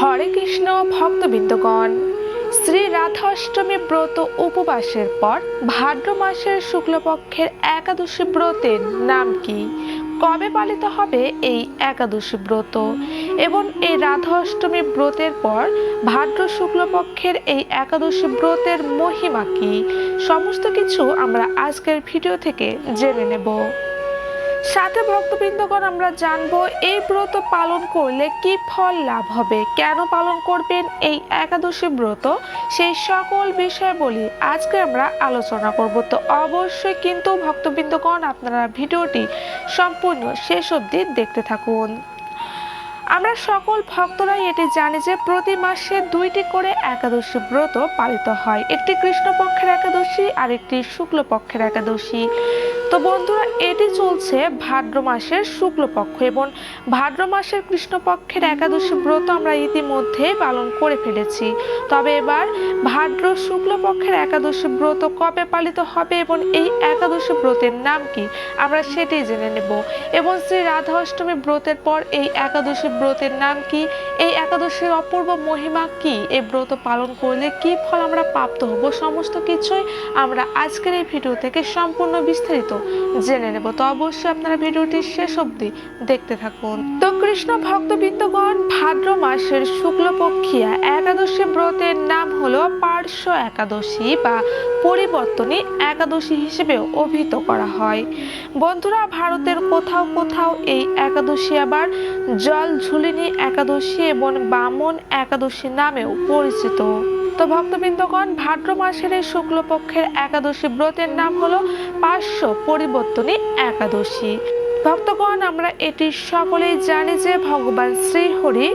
হরে কৃষ্ণ, ভক্তবৃন্দগণ, শ্রী রাধাষ্টমী ব্রত উপবাসের পর ভাদ্র মাসের শুক্লপক্ষের একাদশী ব্রতের নাম কি? কবে পালিত হবে এই একাদশী ব্রত? এবং এই রাধা অষ্টমী ব্রতের পর ভাদ্র শুক্লপক্ষের এই একাদশী ব্রতের মহিমা কি? সমস্ত কিছু আমরা আজকের ভিডিও থেকে জেনে নেব। সাথে ভক্তবৃন্দগণ, আমরা জানব এই ব্রত পালন করলে কি ফল লাভ হবে? কেন পালন করবেন এই একাদশী ব্রত? সেই সকল বিষয় বলি আজকে আমরা আলোচনা করব। তো অবশ্যই কিন্তু ভক্তবৃন্দগণ, আপনারা ভিডিওটি সম্পূর্ণ শেষ অবধি দেখতে থাকুন। আমরা সকল ভক্তরাই এটি জানি যে প্রতি মাসে দুইটি করে একাদশী ব্রত পালিত হয়। একটি কৃষ্ণপক্ষের একাদশী আর একটি শুক্লপক্ষের একাদশী। তো বন্ধুরা, এটি চলছে ভাদ্র মাসের শুক্লপক্ষ এবং ভাদ্র মাসের কৃষ্ণপক্ষের একাদশী ব্রত আমরা ইতিমধ্যে পালন করে ফেলেছি। তবে এবার ভাদ্র শুক্লপক্ষের একাদশী ব্রত কবে পালিত হবে এবং এই একাদশী ব্রতের নাম কি, আমরা সেটি জেনে নেব। এবং শ্রী রাধা অষ্টমী ব্রতের পর এই একাদশী ব্রতের নাম কি? এই একাদশীর অপূর্ব মহিমা কি? এই ব্রত পালন করলে কি ফল আমরা প্রাপ্ত হব? সমস্ত কিছুই আমরা আজকের এই ভিডিও থেকে সম্পূর্ণ বিস্তারিত জেনে নেব। তো অবশ্যই আপনারা ভিডিওটি শেষ অবধি দেখতে থাকুন। তো কৃষ্ণ ভক্তবৃন্দগণ, ভাদ্র মাসের শুক্লপক্ষিয়া একাদশী ব্রতের নাম হলো পার্শ্ব একাদশী বা পরিবর্তনী একাদশী হিসেবে অভিহিত করা হয়। বন্ধুরা, ভারতের কোথাও কোথাও এই একাদশী আবার জল ঝুলিনী একাদশী এবং বামন একাদশী নামেও পরিচিত। তো ভক্তবৃন্দগণ, ভাদ্র মাসের এই শুক্লপক্ষের একাদশী ব্রতের নাম হলো পার্শ্ব পরিবর্তনী একাদশী। ভক্তগণ, আমরা এটি সকলেই জানি যে ভগবান শ্রীহরি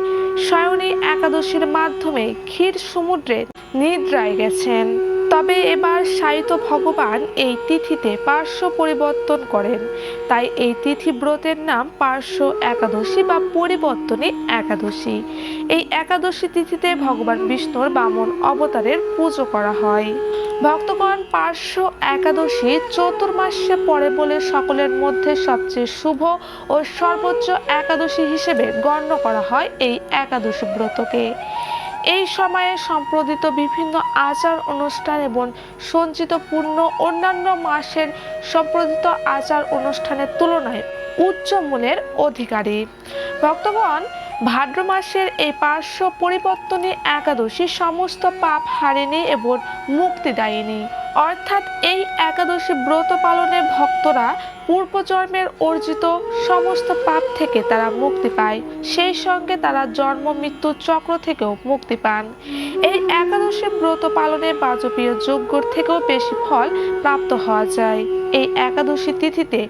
স্বয়নী একাদশীর মাধ্যমে ক্ষীর সমুদ্রে নিদ্রায় গেছেন। তবে এবার সাহিত্য ভগবান এই তিথিতে পার্শ্ব পরিবর্তন করেন। তাই এই তিথি ব্রতের নাম পার্শ্ব একাদশী বা পরিবর্তনে একাদশী। এই একাদশী তিথিতে ভগবান বিষ্ণুর বামন অবতারের পুজো করা হয়। ভক্তগণ পার্শ্ব একাদশী চতুর্মাসে পরে বলে সকলের মধ্যে সবচেয়ে শুভ ও সর্বোচ্চ একাদশী হিসেবে গণ্য করা হয় এই একাদশী ব্রতকে। এই সময়ে সম্প্রদিত বিভিন্ন আচার অনুষ্ঠান এবং সঞ্চিত পূর্ণ অন্যান্য মাসের সম্প্রদিত আচার অনুষ্ঠানের তুলনায় উচ্চ মূলের অধিকারী। ভক্তগণ, ভাদ্র মাসের এই পার্শ্ব পরিবর্তনী একাদশী সমস্ত পাপ হারেনি এবং মুক্তিদায়িনী। অর্থাৎ এই একাদশী ব্রত পালনে ভক্তরা পূর্বজন্মের অর্জিত সমস্ত পাপ থেকে তারা মুক্তি পায়। সেই সঙ্গে তারা জন্ম মৃত্যু চক্র থেকেও মুক্তি পান। এই একাদশী ব্রত পালনে বাজপীয় যজ্ঞর থেকেও বেশি ফল প্রাপ্ত হওয়া যায়। এই একাদশী তিথিতে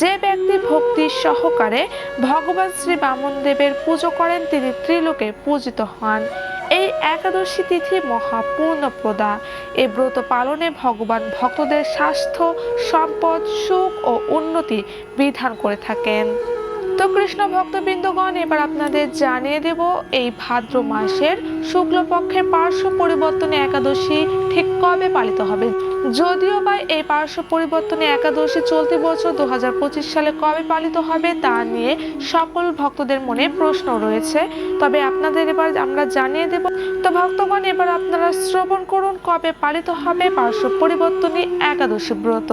যে ব্যক্তি ভক্তি সহকারে ভগবান শ্রী বামন দেবের পুজো করেন, তিনি ত্রিলোকে পূজিত হন। এই একাদশী তিথি মহাপূর্ণপ্রদা। এই ব্রত পালনে ভগবান ভক্তদের স্বাস্থ্য, সম্পদ, সুখ ও উন্নতি বিধান করে থাকেন। তো কৃষ্ণ ভক্তবৃন্দগণ, এবার আপনাদের জানিয়ে দেব এই ভাদ্র মাসের শুক্লপক্ষের পার্শ্ব পরিবর্তনে একাদশী ঠিক কবে পালিত হবে? যদিও বা এই পার্শ্ব পরিবর্তনে একাদশী চলতি বছর দু হাজার পঁচিশ সালে কবে পালিত হবে তা নিয়ে সকল ভক্তদের মনে প্রশ্ন রয়েছে। তবে আপনাদের এবার আমরা জানিয়ে দেব, তো ভক্তগণ, এবার আপনারা শ্রবণ করুন কবে পালিত হবে পার্শ্ব পরিবর্তনী একাদশী ব্রত।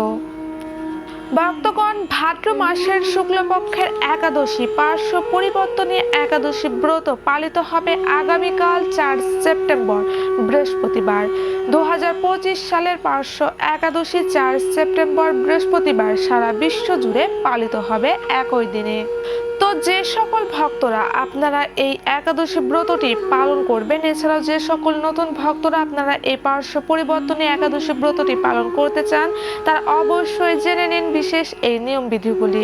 ভক্তগণ ভাদ্র মাসের শুক্লপক্ষের একাদশী পার্শ্ব পরিবর্তনে একাদশী ব্রত পালিত হবে আগামীকাল চার সেপ্টেম্বর, বৃহস্পতিবার। দু হাজার পঁচিশ সালের পার্শ্ব একাদশী চার সেপ্টেম্বর, বৃহস্পতিবার সারা বিশ্ব জুড়ে পালিত হবে একই দিনে। যে সকল ভক্তরা আপনারা এই একাদশী ব্রতটি পালন করবেন, এছাড়াও যে সকল নতুন ভক্তরা আপনারা এই পার্শ্ব পরিবর্তনে একাদশী ব্রতটি পালন করতে চান, তারা অবশ্যই জেনে নিন বিশেষ এই নিয়ম বিধিগুলি।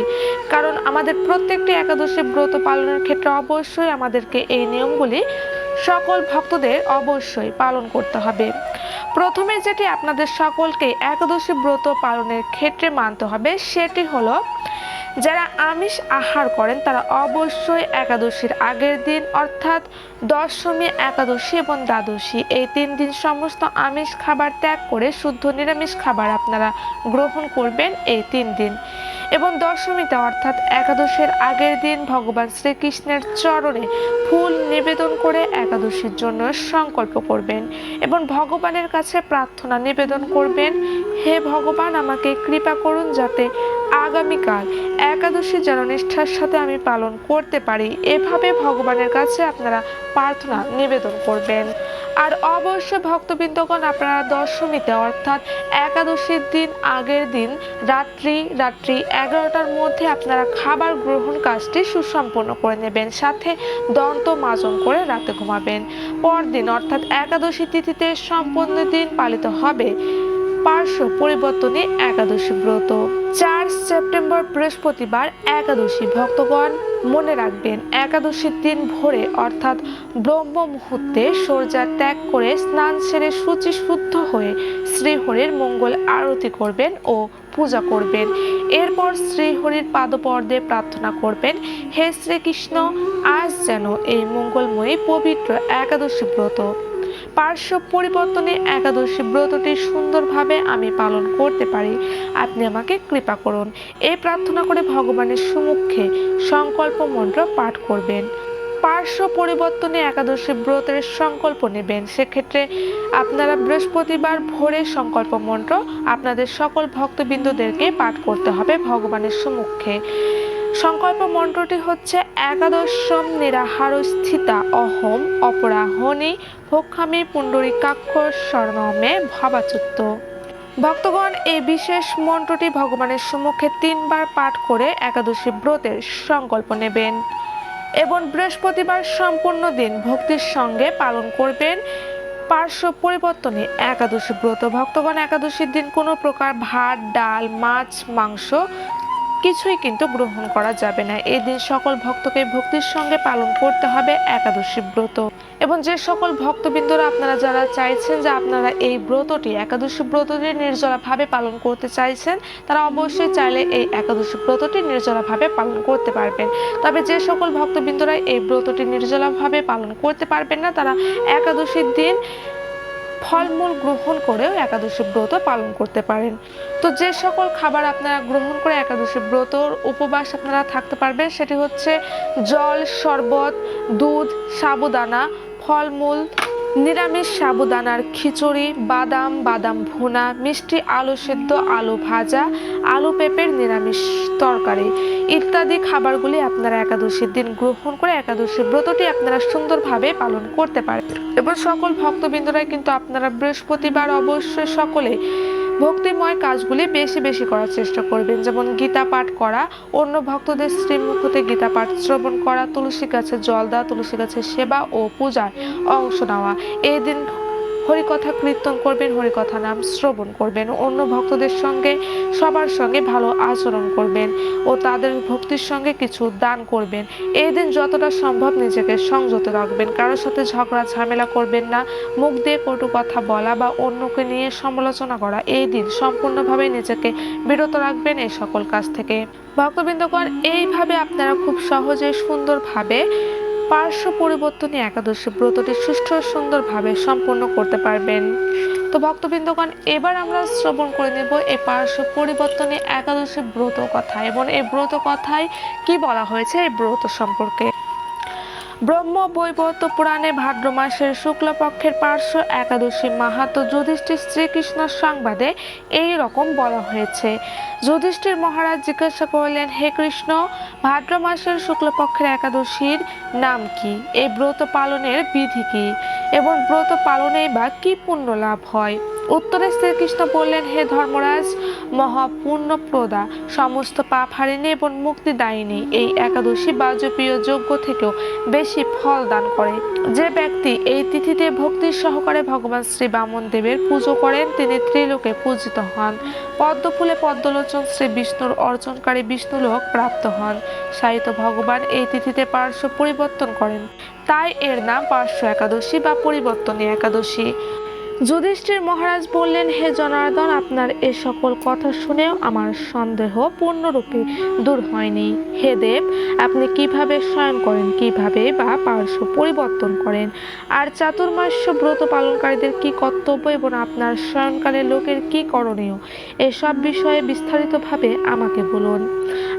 কারণ আমাদের প্রত্যেকটি একাদশী ব্রত পালনের ক্ষেত্রে অবশ্যই আমাদেরকে এই নিয়মগুলি সকল ভক্তদের অবশ্যই পালন করতে হবে। প্রথমে যেটি আপনাদের সকলকে একাদশী ব্রত পালনের ক্ষেত্রে মানতে হবে, সেটি হলো যারা আমিষ আহার করেন, তারা অবশ্যই একাদশীর আগের দিন, অর্থাৎ দশমী, একাদশী এবং দ্বাদশী, এই তিন দিন সমস্ত আমিষ খাবার ত্যাগ করে শুদ্ধ নিরামিষ খাবার আপনারা গ্রহণ করবেন এই তিন দিন। এবং দশমীতে, অর্থাৎ একাদশের আগের দিন, ভগবান শ্রীকৃষ্ণের চরণে ফুল নিবেদন করে একাদশীর জন্য সংকল্প করবেন এবং ভগবানের কাছে প্রার্থনা নিবেদন করবেন, হে ভগবান, আমাকে কৃপা করুন যাতে আগামীকাল একাদশী যেন নিষ্ঠার সাথে আমি পালন করতে পারি, এভাবে ভগবানের কাছে আপনারা প্রার্থনা নিবেদন করবেন। আর অবশ্যই ভক্তবৃন্দগণ, আপনারা দশমীতে, অর্থাৎ একাদশীর দিন আগের দিন, রাত্রি রাত্রি এগারোটার মধ্যে আপনারা খাবার গ্রহণ কাজটি সুসম্পন্ন করে নেবেন, সাথে দন্ত মাজন করে রাতে ঘুমাবেন। পরদিন, অর্থাৎ একাদশী তিথিতে সম্পূর্ণ দিন পালিত হবে। পার্শ্ব পরিবর্তনে একাদশী ব্রত। চার সেপ্টেম্বর বৃহস্পতিবার একাদশী ভক্তগণ মনে রাখবেন, একাদশীর দিন ভোরে অর্থাৎ ব্রহ্ম মুহূর্তে সূর্যা ত্যাগ করে স্নান সেরে শুচি শুদ্ধ হয়ে শ্রীহরির মঙ্গল আরতি করবেন ও পূজা করবেন। এরপর শ্রীহরির পাদপর্দে প্রার্থনা করবেন, হে শ্রীকৃষ্ণ, আজ যেন এই মঙ্গলময়ী পবিত্র একাদশী ব্রত পার্শ্ব পরিবর্তনে একাদশী ব্রতটি সুন্দরভাবে আমি পালন করতে পারি। আপনি আমাকে কৃপা করুন। এই প্রার্থনা করে ভগবানের সম্মুখে সংকল্প মন্ত্র পাঠ করবেন। পার্শ্ব পরিবর্তনে একাদশী ব্রতের সংকল্প নেবেন। সেক্ষেত্রে আপনারা বৃহস্পতিবার ভোরে সংকল্প মন্ত্র আপনাদের সকল ভক্তবৃন্দদেরকে পাঠ করতে হবে ভগবানের সম্মুখে সংকল্প মন্ত্রটি হচ্ছে একাদশম নিরাহার স্থিতা অহম অপরাহনি ভক্ষামি পুণ্ডরিকাক্ষ স্বর্ণমে ভাবাচুত্ত ভক্তগণ, এই বিশেষ মন্ত্রটি ভগবানের সম্মুখে তিনবার পাঠ করে একাদশী ব্রতের সংকল্প নেবেন এবং বৃহস্পতিবার সম্পূর্ণ দিন ভক্তির সঙ্গে পালন করবেন। পার্শ্ব পরিবর্তনে একাদশী ব্রত। ভক্তগণ, একাদশীর দিন কোনো প্রকার ভাত, ডাল, মাছ, মাংস কিছুই কিন্তু গ্রহণ করা যাবে না। এই দিন সকল ভক্তকে ভক্তির সঙ্গে পালন করতে হবে একাদশী ব্রত। এবং যে সকল ভক্তবৃন্দরা আপনারা যারা চাইছেন যে আপনারা এই ব্রতটি, একাদশী ব্রতটি নির্জলাভাবে পালন করতে চাইছেন, তারা অবশ্যই চাইলে এই একাদশী ব্রতটি নির্জলাভাবে পালন করতে পারবেন। তবে যে সকল ভক্তবৃন্দরা এই ব্রতটি নির্জলাভাবে পালন করতে পারবেন না, তারা একাদশীর দিন ফলমূল গ্রহণ করেও একাদশী ব্রত পালন করতে পারেন। তো যে সকল খাবার আপনারা গ্রহণ করে একাদশী ব্রতর উপবাস আপনারা থাকতে পারবেন, সেটি হচ্ছে জল, শরবত, দুধ, সাবুদানা, ফলমূল নিরামিষ সাবুদানার খিচুড়ি, বাদাম বাদাম ভুনা, মিষ্টি আলু সেদ্ধ, আলু ভাজা, আলু পেঁপের নিরামিষ তরকারি ইত্যাদি খাবারগুলি আপনারা একাদশীর দিন গ্রহণ করে একাদশী ব্রতটি আপনারা সুন্দরভাবে পালন করতে পারেন। এবং সকল ভক্তবৃন্দরাই কিন্তু আপনারা বৃহস্পতিবার অবশ্যই সকলে ভক্তিময় কাজগুলি বেশি বেশি করার চেষ্টা করবেন। যেমন গীতা পাঠ করা, অন্য ভক্তদের শ্রীমুখতে গীতা পাঠ শ্রবণ করা, তুলসী গাছে জল দেওয়া, তুলসী গাছের সেবা ও পূজায় অংশ নেওয়া। এই দিন হরিকথা কীর্তন করবেন, হরিকথা নাম শ্রবণ করবেন। অন্য ভক্তদের সঙ্গে, সবার সঙ্গে ভালো আচরণ করবেন ও তাদের ভক্তির সঙ্গে কিছু দান করবেন। এই দিন যতটা সম্ভব নিজেকে সংযত রাখবেন। কারোর সাথে ঝগড়া, ঝামেলা করবেন না। মুখ দিয়ে কটু কথা বলা বা অন্যকে নিয়ে সমালোচনা করা, এই দিন সম্পূর্ণভাবে নিজেকে বিরত রাখবেন এই সকল কাজ থেকে। ভক্তবৃন্দগণ, এইভাবে আপনারা খুব সহজে সুন্দরভাবে পার্শ্ব পরিবর্তনে একাদশী ব্রতটি সুষ্ঠু সুন্দরভাবে সম্পন্ন করতে পারবেন। তো ভক্তবৃন্দগণ, এবার আমরা শ্রবণ করে নেব এই পার্শ্ব পরিবর্তনে একাদশী ব্রত কথা এবং এই ব্রত কথায় কি বলা হয়েছে? এই ব্রত সম্পর্কে। ব্রহ্ম বৈবর্ত পুরাণে ভাদ্র মাসের শুক্লপক্ষের পার্শ্ব একাদশী মাহাত্ম যুধিষ্ঠির শ্রীকৃষ্ণ সংবাদে এই রকম বলা হয়েছে। যুধিষ্ঠির মহারাজ জিজ্ঞাসা করলেন, হে কৃষ্ণ, ভাদ্র মাসের শুক্লপক্ষের একাদশীর নাম কি? এই ব্রত পালনের বিধি কি? এবং ব্রত পালনে বা কি পুণ্য লাভ হয়? উত্তরে শ্রীকৃষ্ণ বললেন, হে ধর্মরাজ মহাপুণ্যপ্রদা সমস্ত পাপ হারিণী এবং মুক্তিদায়িনী এই একাদশী বাজপেয় যজ্ঞ থেকেও বেশি ফল দান করে। যে ব্যক্তি এই তিথিতে ভক্তির সহকারে ভগবান শ্রী বামন দেবের পুজো করেন, তিনি ত্রিলোকে পূজিত হন। পদ্মফুলে পদ্মলোচন শ্রী বিষ্ণুর অর্জনকারী বিষ্ণুলোক প্রাপ্ত হন। সাহিত্য ভগবান এই তিথিতে পার্শ্ব পরিবর্তন করেন। তাই এর নাম পার্শ্ব একাদশী বা পরিবর্তনী একাদশী। যুধিষ্ঠির মহারাজ বললেন, হে জনার্দন, আপনার এ সকল কথা শুনেও আমার সন্দেহ পূর্ণরূপে দূর হয়নি। হে দেব, আপনি কীভাবে শয়ন করেন, কীভাবে বা পার্শ্ব পরিবর্তন করেন? আর চাতুর্মাস্য ব্রত পালনকারীদের কি কর্তব্য এবং আপনার শয়নকালে লোকের কি করণীয়? এসব বিষয়ে বিস্তারিতভাবে আমাকে বলুন।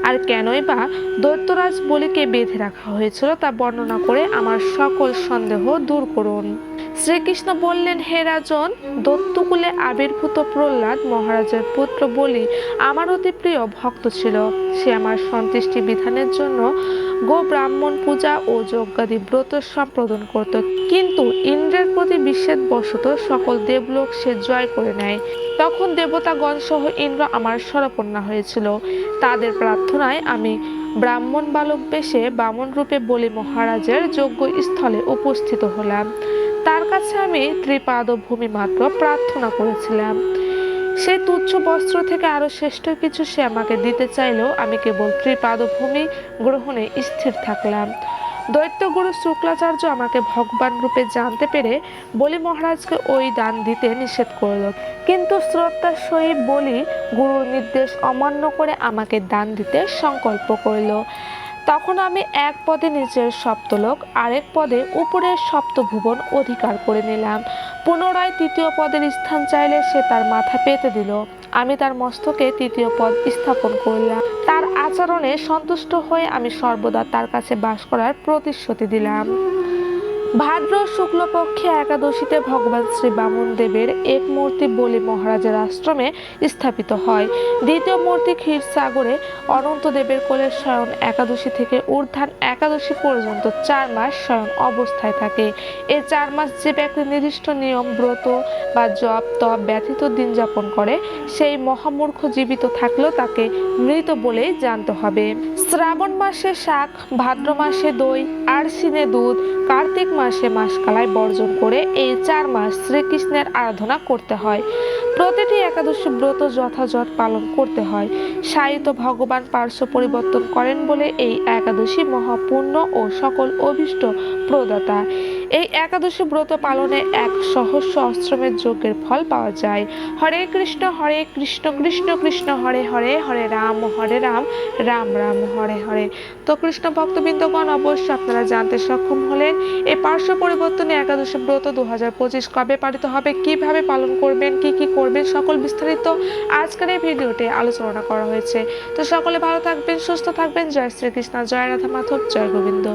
আর কেনই বা দৈত্যরাজ বলিকে বেঁধে রাখা হয়েছিল তা বর্ণনা করে আমার সকল সন্দেহ দূর করুন। শ্রীকৃষ্ণ বললেন, হে রাজন, দত্তকুলে আবির্ভূত প্রহ্লাদ মহারাজের পুত্র বলি আমার অতি প্রিয় ভক্ত ছিল। সে আমার সন্তুষ্টি বিধানের জন্য গো ব্রাহ্মণ পূজা ও যজ্ঞাদি ব্রত সম্পাদন করত। কিন্তু ইন্দ্রের প্রতি বিচ্ছেদ বশত সকল দেবলোক সে জয় করে নেয়। তখন দেবতাগণ সহ ইন্দ্র আমার শরপন্না হয়েছিল। তাদের প্রার্থনায় আমি ব্রাহ্মণ বালক বেশে বামন রূপে বলি মহারাজের যজ্ঞ স্থলে উপস্থিত হলাম। তার কাছে আমি ত্রিপাদ ভূমি মাত্র প্রার্থনা করেছিলাম। সেই তুচ্ছ বস্ত্র থেকে আরও শ্রেষ্ঠ কিছু সে আমাকে দিতে চাইলেও আমি কেবল ত্রিপাদ ভূমি গ্রহণে স্থির থাকলাম। দৈত্যগুরু শুক্লাচার্য আমাকে ভগবান রূপে জানতে পেরে বলি, মহারাজকে ওই দান দিতে নিষেধ করল। কিন্তু শ্রদ্ধার সহিত বলি, গুরুর নির্দেশ অমান্য করে আমাকে দান দিতে সংকল্প করল। তখন আমি এক পদে নিচের সপ্তলোক, আরেক পদে উপরের সপ্তভুবন অধিকার করে নিলাম। পুনরায় তৃতীয় পদের স্থান চাইলে সে তার মাথা পেতে দিল। আমি তার মস্তকে তৃতীয় পদ স্থাপন করলাম। তার আচরণে সন্তুষ্ট হয়ে আমি সর্বদা তার কাছে বাস করার প্রতিশ্রুতি দিলাম। ভাদ্র শুক্লপক্ষে একাদশীতে ভগবান শ্রী বামন দেবের এক মূর্তি বলি মহারাজের আশ্রমে স্থাপিত হয়। দ্বিতীয় মূর্তি ক্ষীরসাগরে অনন্ত দেবের কোলে শয়ন একাদশী থেকে ঊর্ধ্বান একাদশী পর্যন্ত চার মাস শয়ন অবস্থায় থাকে। এই চার মাস যে ব্যক্তি নির্দিষ্ট নিয়ম, ব্রত বা জপ, তপ ব্যথিত দিন যাপন করে, সেই মহামূর্খ জীবিত থাকলেও তাকে মৃত বলেই জানতে হবে। শ্রাবণ মাসে শাক, ভাদ্র মাসে দই, আরশিনে দুধ, কার্তিক মাসে মাসকালায় বর্জন করে এই চার মাস শ্রীকৃষ্ণের আরাধনা করতে হয়। প্রতিটি একাদশী ব্রত যথাযথ পালন করতে হয়। সাহিত্য ভগবান পার্শ্ব পরিবর্তন করেন বলে এই একাদশী মহাপূর্ণ ও সকল অভিষ্ট প্রদাতা। এই একাদশী ব্রত পালনে এক সহস্র অশ্রমের যজ্ঞের ফল পাওয়া যায়। হরে কৃষ্ণ হরে কৃষ্ণ কৃষ্ণ কৃষ্ণ, হরে হরে হরে রাম হরে রাম রাম রাম, হরে হরে। তো কৃষ্ণ ভক্তবৃন্দগণ অবশ্যই আপনারা জানতে সক্ষম হলেন, এই পার্শ্ব পরিবর্তনে একাদশী ব্রত দু হাজার পঁচিশ কবে পালিত হবে, কীভাবে পালন করবেন, কি কি করবেন সকল বিস্তারিত আজকের এই ভিডিওতে আলোচনা করা হয়েছে। তো সকলে ভালো থাকবেন, সুস্থ থাকবেন। জয় শ্রীকৃষ্ণ, জয় রাধা মাধব জয় গোবিন্দ।